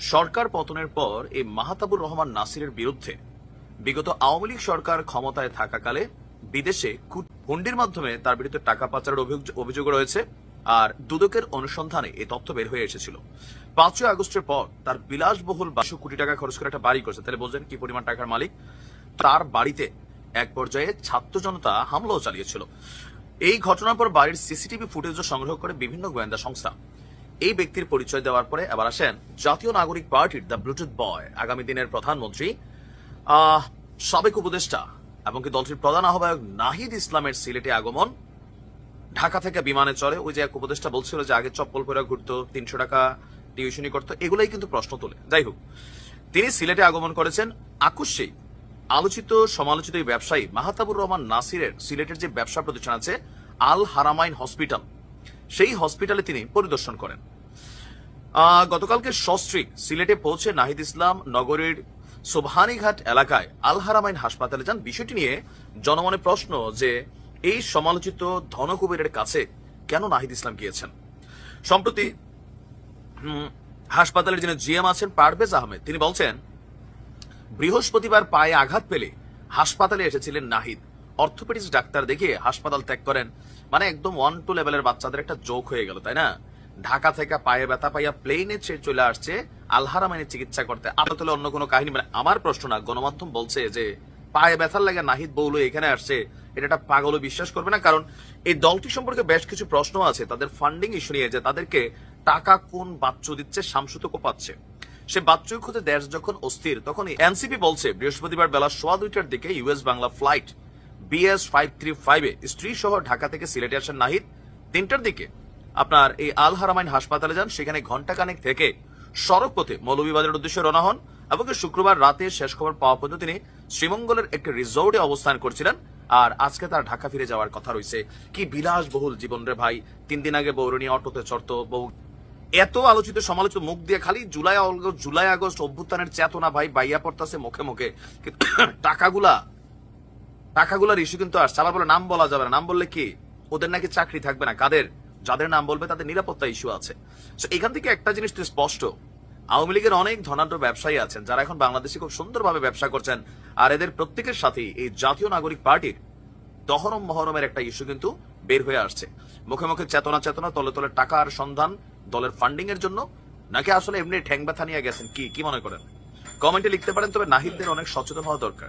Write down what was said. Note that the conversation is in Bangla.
সরকার পতনের পর এই মাহাতাবুর রহমান নাসিরের বিরুদ্ধে বিগত আওয়ামী লীগ সরকার ক্ষমতায় থাকাকালে বিদেশে হুন্ডির মাধ্যমে তার বিরুদ্ধে টাকা পাচারের অভিযোগ- রয়েছে আর দুদকের অনুসন্ধানে এই তথ্য বের হয়ে এসেছিল। পাঁচই আগস্টের পর তার বিলাসবহুল বাসো কোটি টাকা খরচ করে একটা বাড়ি করছে। তাহলে বোঝেন কি পরিমাণ টাকার মালিক? তার বাড়িতে এক পর্যায়ে ছাত্র জনতা হামলাও চালিয়েছিল। এই ঘটনার পর বাড়ির সিসিটিভি ফুটেজও সংগ্রহ করে বিভিন্ন গোয়েন্দা সংস্থা। এই ব্যক্তির পরিচয় দেওয়ার পরে এবার আসেন জাতীয় নাগরিক পার্টির দ্য ব্লুটুথ বয়। আগামী দিনের প্রধানমন্ত্রী সাবেক উপদেষ্টা এমনকি দলটির প্রধান আহ্বায়ক নাহিদ ইসলামের সিলেটে আগমন। ঢাকা থেকে বিমানে চড়ে ওই যে এক উপদেষ্টা বলছিল যে আগে চপ্পল পরে ঘুরতো, তিনশো টাকা টিউশনি করতো, এগুলাই কিন্তু প্রশ্ন তোলে। যাই হোক, তিনি সিলেটে আগমন করেছেন। আকস্মিক আলোচিত সমালোচিত ব্যবসায়ী মাহাতাবুর রহমান নাসিরের সিলেটের যে ব্যবসা প্রতিষ্ঠান আছে, আল হারামাইন হসপিটাল সেই হসপিটালে তিনি পরিদর্শন করেন। গতকালকে সস্ত্রীক সিলেটে পৌঁছে নাহিদ ইসলাম নগরীর সোভানীঘাট এলাকায় আলহারামাইন হাসপাতালে যান। বিষয়টি নিয়ে জনমনে প্রশ্ন যে, এই সমালোচিত ধনকুবেরের কাছে কেন নাহিদ ইসলাম গিয়েছেন? সম্প্রতি হাসপাতালের যিনি জিএম আছেন, পারভেজ আহমেদ, তিনি বলছেন, বৃহস্পতিবার পায়ে আঘাত পেলে হাসপাতালে এসেছিলেন নাহিদ। অর্থোপেডিক্স ডাক্তার দেখিয়ে হাসপাতাল ত্যাগ করেন। মানে একদম ওয়ান টু লেভেলের বাচ্চাদের একটা জোক হয়ে গেল, তাই না? ঢাকা থেকে পায়ে ব্যথা পাইয়া প্লেনে চলে আসছে আলহারামাইনের চিকিৎসা করতে। আপাতত অন্য কোনো কাহিনী মানে আমার প্রশ্ন না, গণমাধ্যম বলছে যে পায়ে ব্যথার লাগে নাহিদ বৌল এখানে আসছে, এটা একটা পাগলও বিশ্বাস করবে না, কারণ এই দলটি সম্পর্কে বেশ কিছু প্রশ্ন আছে, তাদের ফান্ডিং ইস্যু নিয়ে, যে তাদেরকে টাকা কোন বাচ্চু দিচ্ছে শামসুত কোপাচ্ছে সে বাচ্চুর খুঁজে দেশ যখন অস্থির, তখনই এনসিপি বলছে, বৃহস্পতিবার বেলা সোয়া দুইটার দিকে US Bangla flight BS five three ফাইভে স্ত্রী সহ ঢাকা থেকে সিলেটে আসেন নাহিদ। তিনটার দিকে আপনার এই আল হারামাইন হাসপাতালে যান। সেখানে ঘন্টাখানেক থেকে সড়ক পথে মৌলভীবাজারের উদ্দেশ্যে রওনা হন এবং শুক্রবার রাতে শেষ খবর পাওয়া পর্যন্ত তিনি শ্রীমঙ্গলের একটি রিসোর্টে অবস্থান করছিলেন। আর আজকে তার ঢাকা ফিরে যাওয়ার কথা রয়েছে। কি বিলাসবহুল জীবন রে ভাই। তিন দিন আগে বৌরণী অটোতে চড়তো বউ। এত আলোচিত সমালোচিত মুখ দিয়ে খালি জুলাই জুলাই আগস্ট অভ্যুত্থানের চেতনা ভাই বাইয়া পড়তাছে মুখে মুখে। টাকাগুলা টাকাগুলার ইস্যু কিন্তু আসছে। আবার বলে নাম বলা যাবে না। নাম বললে কি? ওদের নাকি চাকরি থাকবে না। কাদের? যাদের নাম বলবে তাদের নিরাপত্তা ইস্যু আছে। So, এখান থেকে একটা জিনিস তো স্পষ্ট। আওয়ামী লীগের অনেক ধনাঢ্য ব্যবসায়ী আছেন যারা এখন বাংলাদেশে খুব সুন্দরভাবে ব্যবসা করছেন। আর এদের প্রত্যেকের সাথে এই জাতীয় নাগরিক পার্টির দহরম মহরমের একটা ইস্যু কিন্তু বের হয়ে আসছে। মুখে মুখে চেতনা চেতনা তলে তলে টাকার সন্ধান দলের ফান্ডিং এর জন্য। নাকি আসলে এমনি ঠ্যাং ব্যথা নিয়ে গেছেন? কি কি মনে করেন? কমেন্টে লিখতে পারেন তবে নাহিদদের অনেক সচেতন হওয়া দরকার।